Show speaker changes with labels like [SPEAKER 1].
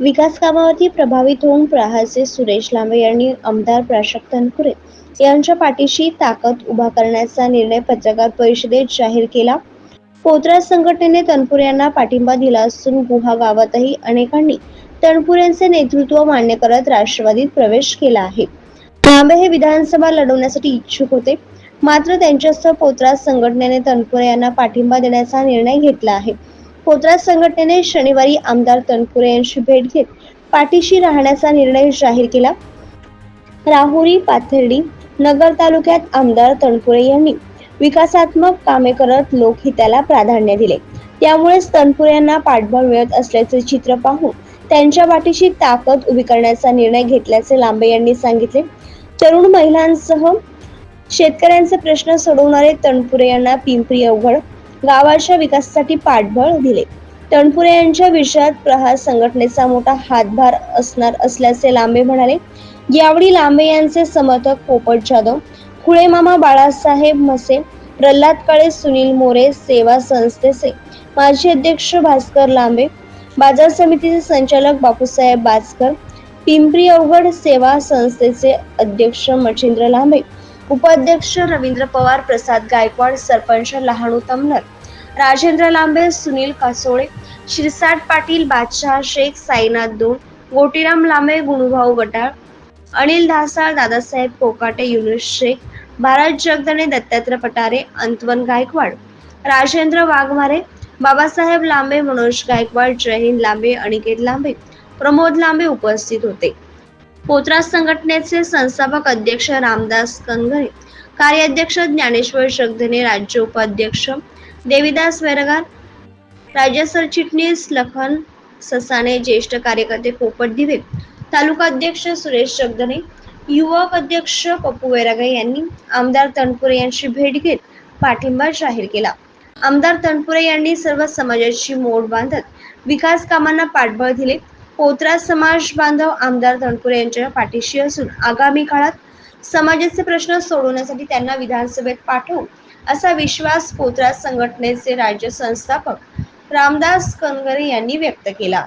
[SPEAKER 1] विकास कामावरती प्रभावित होऊन प्रहारचे सुरेश लांबे यांनी आमदार प्राशक तनपुरे यांच्या पाठीशी ताकद उभा करण्याचा निर्णय पत्रकार परिषदेत जाहीर केला. पोतराज संघटनेने तनपुरे यांना पाठिंबा दिला असून गुहा गावातही अनेकांनी तनपुरेंचे नेतृत्व मान्य करत राष्ट्रवादीत प्रवेश केला आहे. लांबे हे विधानसभा लढवण्यासाठी इच्छुक होते. मात्र त्यांच्यासह पोतराज संघटनेने तनपुरे यांना पाठिंबा देण्याचा निर्णय घेतला आहे. पोतराज संघटनेने शनिवारी आमदार तनपुरे यांची भेट घेत पाठीशी राहण्याचा निर्णय जाहीर केला. राहुरी पाथर्डी नगर तालुक्यात आमदार तनपुरे यांनी विकासात्मक कामे करत लोकहिताला प्राधान्य दिले. त्यामुळेच तनपुरे यांना पाठबळ मिळत असल्याचे चित्र पाहून त्यांच्या पाठीशी ताकद उभी करण्याचा निर्णय घेतल्याचे लांबे यांनी सांगितले. तरुण महिलांसह शेतकऱ्यांचे प्रश्न सोडवणारे तणपुरे यांना पिंपरी अवघड गावाच्या विकासासाठी पाठबळ दिले. तणपुरे यांच्या विषयात प्रहार संघटनेचा मोठा हातभार असणार असल्याचे लांबे म्हणाले. यावेळी लांबे यांचे समर्थक पोपट जाधव खुळेमामा बाळासाहेब म्हसे प्रल्हाद काळे सुनील मोरे सेवा संस्थेचे माजी अध्यक्ष भास्कर लांबे बाजार समितीचे संचालक बापूसाहेब बाजकर पिंपरी अवघड सेवा संस्थेचे अध्यक्ष मच्छिंद्र लांबे उपाध्यक्ष रवींद्र पवार प्रसाद गायकवाड सरपंच लहानू तमनर राजेंद्र लांबे सुनील कासोळे शिरसाट पाटील बादशाह शेख साईनाथ दोन गोटीराम लांबे गुणुभाऊ गटाळ अनिल धासाळ दादासाहेब कोकाटे युनुस शेख भारत जगदणे दत्तात्रय पटारे अंतवन गायकवाड राजेंद्र वाघमारे बाबासाहेब लांबे मनोज गायकवाड जयहिंद लांबे अनिकेत लांबे प्रमोद लांबे उपस्थित होते. पोतराज संघटनेचे संस्थापक अध्यक्ष रामदास कनगरे कार्याध्यक्ष ज्ञानेश्वर जगधने राज्य उपाध्यक्ष देवीदास वेरगार राज्य सरचिटणीस लखन ससाने ज्येष्ठ कार्यकर्ते पोपट दिवे तालुका अध्यक्ष सुरेश जगधने युवक अध्यक्ष पप्पू वेरागे यांनी आमदार तणपुरे यांची भेट घेत पाठिंबा जाहीर केला. आमदार तणपुरे यांनी सर्व समाजाची मोड बांधत विकास कामांना पाठबळ दिले. पोत्रा समाज बांधव आमदार तनपुरे यांच्या पाठीशी असून आगामी काळात समाजाचे प्रश्न सोडवण्यासाठी त्यांना विधानसभेत पाठवू असा विश्वास पोतराज संघटनेचे राज्य संस्थापक रामदास कनगरे यांनी व्यक्त केला.